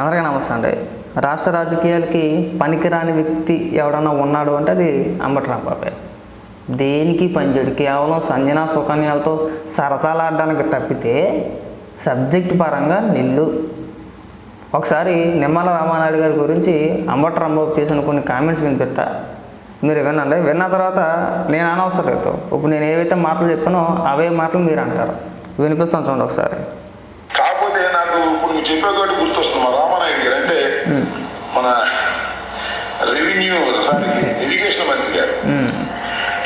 అందరికీ నమస్తే అండి. రాష్ట్ర రాజకీయాలకి పనికిరాని వ్యక్తి ఎవడన్నా ఉన్నాడు అంటే అది అంబట్రామ్ రాంబాబే. దేనికి పనిచేయడు కేవలం సంజన సుకన్యాలతో సరసాలాడడానికి తప్పితే సబ్జెక్ట్ పరంగా నిల్లు. ఒకసారి నిమ్మల రామానాయుడు గారి గురించి అంబటి రాంబాబు చేసిన కొన్ని కామెంట్స్ వినిపిస్తా మీరు వినండి. విన్న తర్వాత నేను అనవసరం లేదు. ఇప్పుడు నేను ఏవైతే మాటలు చెప్పానో అవే మాటలు మీరు అంటారు. వినిపిస్తాను చూడండి ఒకసారి కాకపోతే నాకు ఇప్పుడు నువ్వు చెప్పే కాబట్టి గుర్తొస్తుంది మా రామానాయుడు గారు అంటే మన రెవెన్యూ సారీ ఇరిగేషన్ మంత్రి గారు.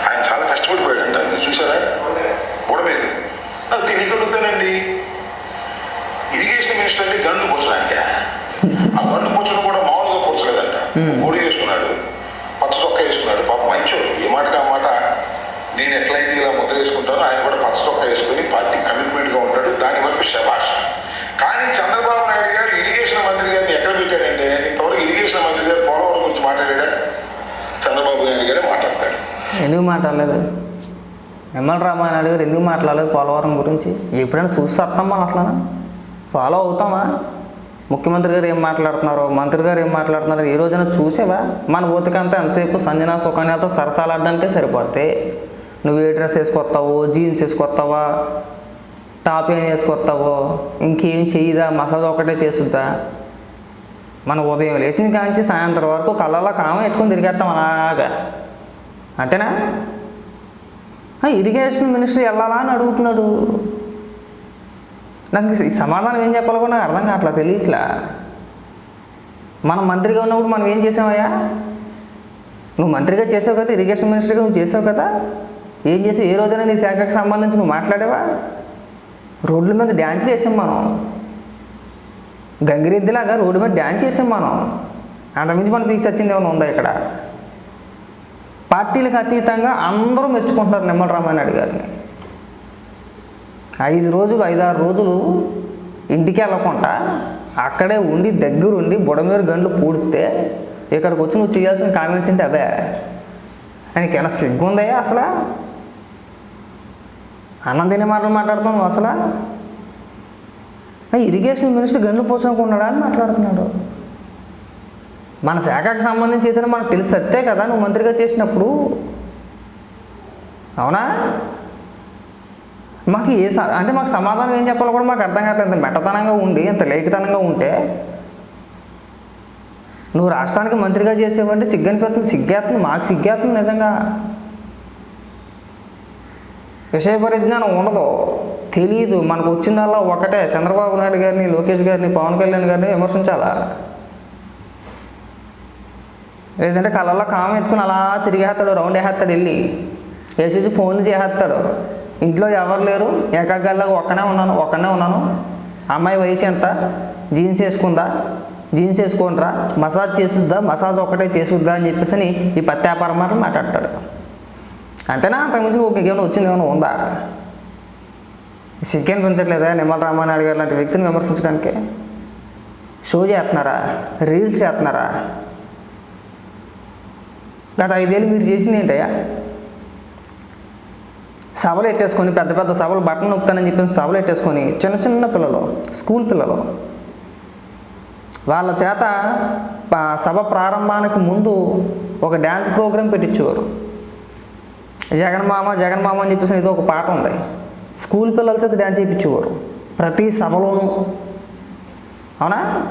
ఆయన చాలా కష్టపడిపోయాడంట. మీరు చూసారా బుడమేరు. నాకు తెలియగలుగుతానండి ఇరిగేషన్ మినిస్టర్ అంటే గండు పుచ్చడానికే ఆ గండు పుచ్చడం కూడా మామూలుగా పుచ్చలేదంట గోడి వేసుకున్నాడు పచ్చ చొక్క వేసుకున్నాడు. పాప మంచోడు. ఏ మాటకి ఆ మాట? నేను ఎట్లయితే ఇలా ముద్ర వేసుకుంటానో ఆయన కూడా పచ్చ చొక్క వేసుకొని పార్టీ కమిట్మెంట్గా ఉంటాడు. దాని వరకు శబాష్. కానీ చంద్రబాబు నాయుడు గారు ఇరిగేషన్ మంత్రి గారిని ఎక్కడ పెట్టాడంటే ఇంతవరకు ఇరిగేషన్ మంత్రి గారు పోలవరం గురించి మాట్లాడాడా? చంద్రబాబు నాయుడు గారే మాట్లాడతాడు. ఎందుకు మాట్లాడలేదు? నిమ్మల రామానాయుడు గారు ఎందుకు మాట్లాడలేదు పోలవరం గురించి? ఎప్పుడైనా చూసి వస్తాం మనం అట్లా ఫాలో అవుతామా? ముఖ్యమంత్రి గారు ఏం మాట్లాడుతున్నారో? మంత్రి గారు ఏం మాట్లాడుతున్నారు? ఈ రోజున చూసేవా? మన బతుకంతా ఎంతసేపు సంజన సుకన్యతో సరసాలాడడానికే సరిపోతే నువ్వు ఏ డ్రెస్ వేసుకొస్తావు జీన్స్ వేసుకొస్తావా? టాప్ ఏం వేసుకొస్తావో ఇంకేం చెయ్యదా మసాజ్ ఒకటే చేస్తుందా మన ఉదయం లేచిన కాంచి సాయంత్రం వరకు కళ్ళల్లో కామ పెట్టుకుని తిరిగేస్తాం అలాగా. అంతేనా? ఆ, ఇరిగేషన్ మినిస్టర్ వెళ్ళాలా అని అడుగుతున్నాడు. నాకు ఈ సమాధానం ఏం చెప్పాలో కూడా నాకు అర్థం కావట్లా తెలియట్లా. మనం మంత్రిగా ఉన్నప్పుడు మనం ఏం చేసామయ్యా? నువ్వు మంత్రిగా చేసావు కదా ఇరిగేషన్ మినిస్టర్గా నువ్వు చేసావు కదా? ఏం చేసావు? ఏ రోజైనా నీ శాఖకు సంబంధించి నువ్వు మాట్లాడావా? రోడ్ల మీద డ్యాన్స్ చేసాం మనం. గంగిరెద్దిలాగా రోడ్డు మీద డ్యాన్స్ చేసాం మనం. అంతకుమించి మన పీక్స్ వచ్చింది ఏమైనా ఉందా ఇక్కడ? పార్టీలకు అతీతంగా అందరూ మెచ్చుకుంటున్నారు నిమ్మల రామానాయుడు గారిని. ఐదు రోజులు ఐదారు రోజులు ఇంటికి వెళ్ళకుండా అక్కడే ఉండి దగ్గరుండి బుడమేరు గండ్లు పూడితే ఇక్కడికి వచ్చి నువ్వు చేయాల్సిన కామెంట్స్ ఏంటి అవే? ఆయనకి ఏమైనా సిగ్గుందయ్యా అసలు? అన్నం తినే మాటలు మాట్లాడుతున్నాను అసలు? ఆ ఇరిగేషన్ మినిస్టర్ గనులు పోసుకున్నాడా అని మాట్లాడుతున్నాడు. మన శాఖకు సంబంధించి ఏదైనా మనకు తెలిసి సత్తే కదా నువ్వు మంత్రిగా చేసినప్పుడు. అవునా? మాకు ఏ స- అంటే మాకు సమాధానం ఏం చెప్పాలో కూడా మాకు అర్థం కావట్లేదు. ఇంత మెట్టతనంగా ఉండి ఇంత లేఖితనంగా ఉంటే. నువ్వు రాష్ట్రానికి మంత్రిగా చేసేవంటే సిగ్గనిపోతుంది సిగ్గేస్తుంది మాకు సిగ్గేస్తుంది నిజంగా. విషయ పరిజ్ఞానం ఉండదు. తెలియదు మనకు వచ్చిందల్లా ఒకటే. చంద్రబాబు నాయుడు గారిని లోకేష్ గారిని పవన్ కళ్యాణ్ గారిని విమర్శించాలా? లేదంటే కళ్ళల్లో కామ పెట్టుకుని అలా తిరిగేస్తాడు రౌండ్ వేసేస్తాడు వెళ్ళి. వేసేసి ఫోన్లు చేసేస్తాడు. ఇంట్లో ఎవరు లేరు? ఏకాగ్రలాగా ఒక్కనే ఉన్నాను ఒక్కనే ఉన్నాను. అమ్మాయి వయసు ఎంత? జీన్స్ వేసుకుందా? జీన్స్ వేసుకుంటారా మసాజ్ చేసుద్దా? మసాజ్ ఒకటే చేసుద్దా అని చెప్పేసి అని ఈ పత్తి వ్యాపారం మాట్లాడతాడు. అంతేనా? అంతకుమించి ఒక ఏమైనా వచ్చింది ఏమైనా ఉందా? సిగ్గని పెంచట్లేదా? నిమ్మల రామానాయుడు గారు లాంటి వ్యక్తిని విమర్శించడానికి. షో చేస్తున్నారా? రీల్స్ చేస్తున్నారా? గత ఐదేళ్ళు మీరు చేసింది ఏంటయ్యా? సభలు ఎట్టేసుకొని పెద్ద పెద్ద సభలు బట్టలు నొక్కుతానని చెప్పి సభలు ఎట్టేసుకొని చిన్న చిన్న పిల్లలు స్కూల్ పిల్లలు వాళ్ళ చేత సభ ప్రారంభానికి ముందు ఒక డ్యాన్స్ ప్రోగ్రాం పెట్టించేవారు. జగన్మామ జగన్మామ అని చెప్పేసి ఏదో ఒక పాట ఉంది. స్కూల్ పిల్లల చేత డ్యాన్స్ చేయించేవారు. ప్రతి సభలోనూ. అవునా?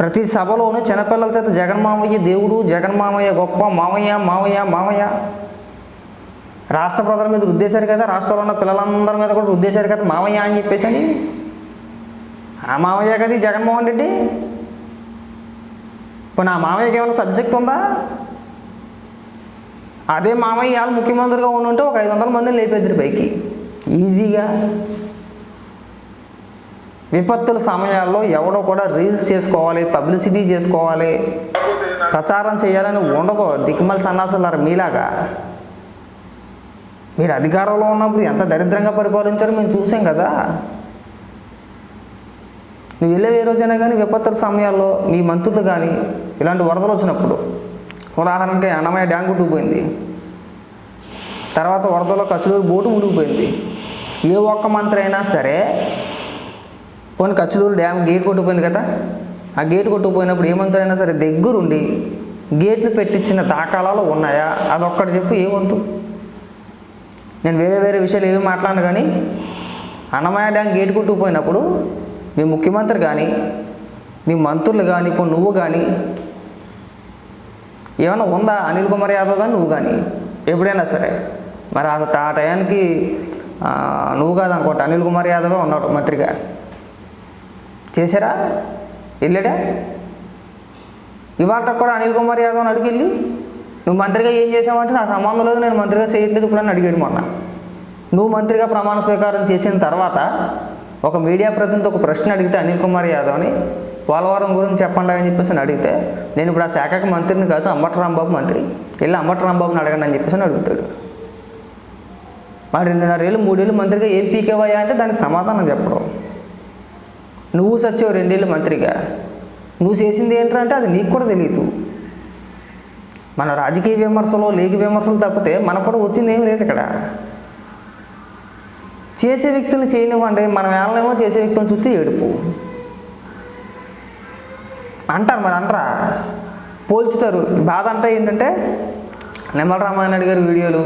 ప్రతి సభలోనూ చిన్నపిల్లల చేత జగన్మామయ్య దేవుడు జగన్మామయ్య గొప్ప మామయ్య మామయ్య మామయ్య. రాష్ట్ర ప్రజల మీద రుద్దేశారు కదా రాష్ట్రంలో ఉన్న పిల్లలందరి మీద కూడా రుద్దేశారు కదా మామయ్య అని చెప్పేసి అని. ఆ మామయ్య కదా జగన్మోహన్ రెడ్డి? ఇప్పుడు నా మామయ్యకి ఏమైనా సబ్జెక్ట్ ఉందా? అదే మామయ్య ఇవాళ ముఖ్యమంత్రిగా ఉండుంటే ఒక ఐదు వందల మందిని లేపేద్దరు పైకి. ఈజీగా. విపత్తుల సమయాల్లో ఎవడో కూడా రీల్స్ చేసుకోవాలి పబ్లిసిటీ చేసుకోవాలి ప్రచారం చేయాలని ఉండదు దిక్కుమల సన్నాసులారు మీలాగా. మీరు అధికారంలో ఉన్నప్పుడు ఎంత దరిద్రంగా పరిపాలించారో మేము చూసాం కదా. నువ్వు వెళ్ళే ఏ రోజైనా కానీ విపత్తుల సమయాల్లో మీ మంత్రులు కానీ ఇలాంటి వరదలు వచ్చినప్పుడు ఉదాహరణకి అన్నమయ్య డ్యాం కొట్టుకుపోయింది తర్వాత వరదలో వరదలో కచ్చులూరు బోటు మునిగిపోయింది ఏ ఒక్క మంత్రి అయినా సరే పోనీ కచ్చుదూరు డ్యామ్ గేట్ కొట్టుకుపోయింది కదా? ఆ గేట్ కొట్టుకుపోయినప్పుడు ఏ మంత్రి అయినా సరే దగ్గరుండి గేట్లు పెట్టించిన దాఖలాలు ఉన్నాయా? అదొక్కటి చెప్పు ఏమొద్దు నేను వేరే వేరే విషయాలు ఏమి మాట్లాడను కానీ అన్నమయ్య డ్యామ్ గేట్ కొట్టుకుపోయినప్పుడు మీ ముఖ్యమంత్రి కానీ మీ మంత్రులు కానీ ఇప్పుడు నువ్వు కానీ ఏమైనా ఉందా? అనిల్ కుమార్ యాదవ్ కానీ నువ్వు కానీ ఎప్పుడైనా సరే. మరి ఆ ఆ టయానికి నువ్వు కాదనుకుంటా అనిల్ కుమార్ యాదవే ఉన్నాడు మంత్రిగా. చేశారా? వెళ్ళాడా? ఇవాళ కూడా అనిల్ కుమార్ యాదవ్ని అడిగి వెళ్ళి నువ్వు మంత్రిగా ఏం చేసావంటే నాకు సంబంధం లేదు నేను మంత్రిగా చేయట్లేదు ఇప్పుడు అని అడిగాడు మొన్న. నువ్వు మంత్రిగా ప్రమాణ స్వీకారం చేసిన తర్వాత ఒక మీడియా ప్రతినిధి ఒక ప్రశ్న అడిగితే అనిల్ కుమార్ యాదవ్ని పోలవరం గురించి చెప్పండి అని చెప్పేసి అడిగితే నేను ఇప్పుడు ఆ శాఖకు మంత్రిని కాదు అంబటి రాంబాబు మంత్రి. వెళ్ళి అంబటి రాంబాబుని అడగండి అని చెప్పేసి అని అడుగుతాడు. మరి రెండున్నరేళ్ళు మూడేళ్ళు మంత్రిగా ఏం పీకేవయ్యా అంటే దానికి సమాధానం చెప్పడం. నువ్వు సచ్చావు రెండేళ్ళు మంత్రిగా. నువ్వు చేసింది ఏంటంటే అది నీకు కూడా తెలియదు మన రాజకీయ విమర్శలు లేఖ విమర్శలు తప్పితే మనకు కూడా వచ్చింది ఏమీ లేదు ఇక్కడ. చేసే వ్యక్తులు చేయనివ్వండి మనం వెళ్ళనేమో చేసే వ్యక్తులను చూస్తే ఏడుపు. అంటారు మరి అంటారా? పోల్చుతారు. బాధ అంటే ఏంటంటే నిమ్మల రామానాయుడు గారి వీడియోలు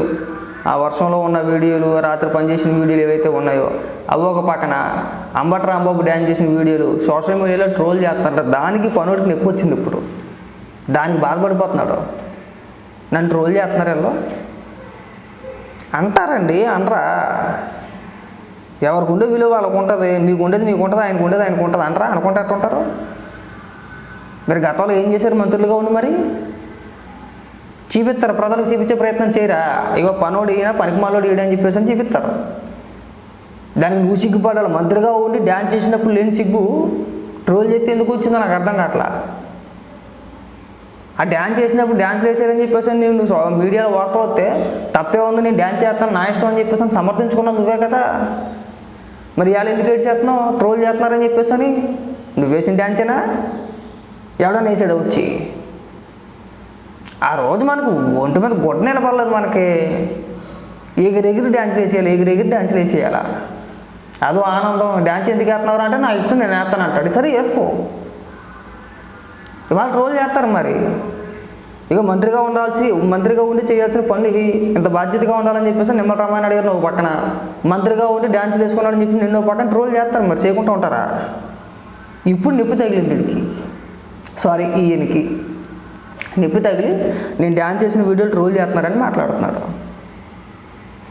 ఆ వర్షంలో ఉన్న వీడియోలు రాత్రి పనిచేసిన వీడియోలు ఏవైతే ఉన్నాయో అవి ఒక పక్కన అంబట రాంబాబు డ్యాన్స్ చేసిన వీడియోలు సోషల్ మీడియాలో ట్రోల్ చేస్తుంటారు దానికి పనుడికి నొప్పి వచ్చింది ఇప్పుడు. దానికి బాధపడిపోతున్నాడు. నన్ను ట్రోల్ చేస్తున్నారు వీళ్ళు. అంటారండి అనరా ఎవరికి ఉండే విలువ వాళ్ళకు ఉంటుంది. మీకు ఉండేది మీకు ఉంటుంది ఆయనకు ఉండేది ఆయనకు ఉంటుంది అంటారా? అనుకుంటే అట్టుంటారు మీరు గతంలో ఏం చేశారు మంత్రులుగా ఉండి మరి? చూపిస్తారు ప్రజలకు చూపించే ప్రయత్నం చేయరా? ఇగో పనోడు ఈయన పనికిమాలోడు ఈయన అని చెప్పేసి అని చూపిస్తారు దానికి నువ్వు సిగ్గుపడాలి. మంత్రిగా ఉండి డ్యాన్స్ చేసినప్పుడు లేని సిగ్గు ట్రోల్ చేస్తే ఎందుకు వచ్చిందో నాకు అర్థం కావట్లా ఆ డ్యాన్స్ చేసినప్పుడు డ్యాన్స్ వేసారని చెప్పేసి నేను నువ్వు మీడియాలో వార్తలు వస్తే తప్పే ఉంది నేను డ్యాన్స్ చేస్తాను నా ఇష్టం అని చెప్పేసి అని సమర్థించుకున్నావు నువ్వే కదా. మరి ఇవాళ ఎందుకు ఏడు చేస్తున్నావు ట్రోల్ చేస్తున్నారని చెప్పేసి అని. నువ్వు వేసిన డ్యాన్సేనా? ఎవడన్నా వేసాడు వచ్చి? ఆ రోజు మనకు ఒంటి మీద గుడ్డ నిలబడలేదు మనకి. ఎగిరెగిరి డ్యాన్స్ వేసేయాలి ఎగిరెగిరి డ్యాన్సులు వేసేయాలా? అదో ఆనందం. డ్యాన్స్ ఎందుకు వేస్తున్నారు అంటే నా ఇష్టం నేను వేస్తాను అంటాడు. సరే వేసుకో. ఇవాళ రోజు చేస్తారు మరి. ఇక మంత్రిగా ఉండాల్సి మంత్రిగా ఉండి చేయాల్సిన పనులు ఇవి. ఇంత బాధ్యతగా ఉండాలని చెప్పేసి నిమ్మల రామాయణ అడిగారు నువ్వు పక్కన. మంత్రిగా ఉండి డ్యాన్సులు వేసుకున్నాడని చెప్పి నిన్ను పక్కన ట్రోల్ చేస్తారు మరి. చేయకుండా ఉంటారా? ఇప్పుడు నిప్పు తగిలింది వీడికి. సారీ ఈయనకి. నిప్పు తగిలి నేను డ్యాన్స్ చేసిన వీడియోలు ట్రోల్ చేస్తున్నారని మాట్లాడుతున్నాడు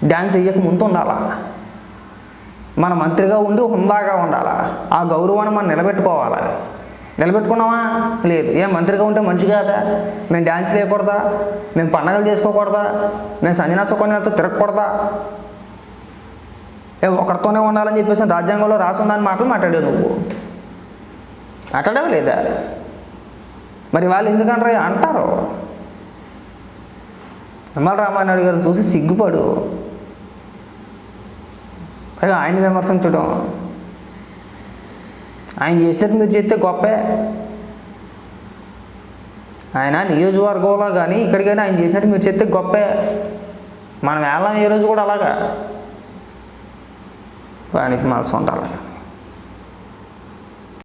డ్యాన్స్ వేయక ముందు ఉండాలా? మన మంత్రిగా ఉండి హుందాగా ఉండాలా? ఆ గౌరవాన్ని మనం నిలబెట్టుకోవాలా? నిలబెట్టుకున్నావా? లేదు. ఏ మంత్రిగా ఉంటే మనిషి కాదా? మేము డ్యాన్స్ వేయకూడదా మేము పండగలు చేసుకోకూడదా? మేము సంజనా సుకన్యాలతో తిరగకూడదా? ఏ ఒకరితోనే ఉండాలని చెప్పేసి రాజ్యాంగంలో రాసి ఉందని మాటలు మాట్లాడావు నువ్వు. మాట్లాడావు లేదా? మరి వాళ్ళు ఎందుకంటారు అంటారు. నిమ్మల రామానాయుడు గారిని చూసి సిగ్గుపడు. పైగా ఆయన విమర్శించడం. ఆయన చేసినట్టు మీరు చేస్తే గొప్పే. ఆయన నియోజకవర్గంలో కానీ ఇక్కడికైనా ఆయన చేసినట్టు మీరు చేస్తే గొప్పే. మనం వెళ్ళాం ఏ రోజు కూడా అలాగా. పనికి మలసి ఉండాలి.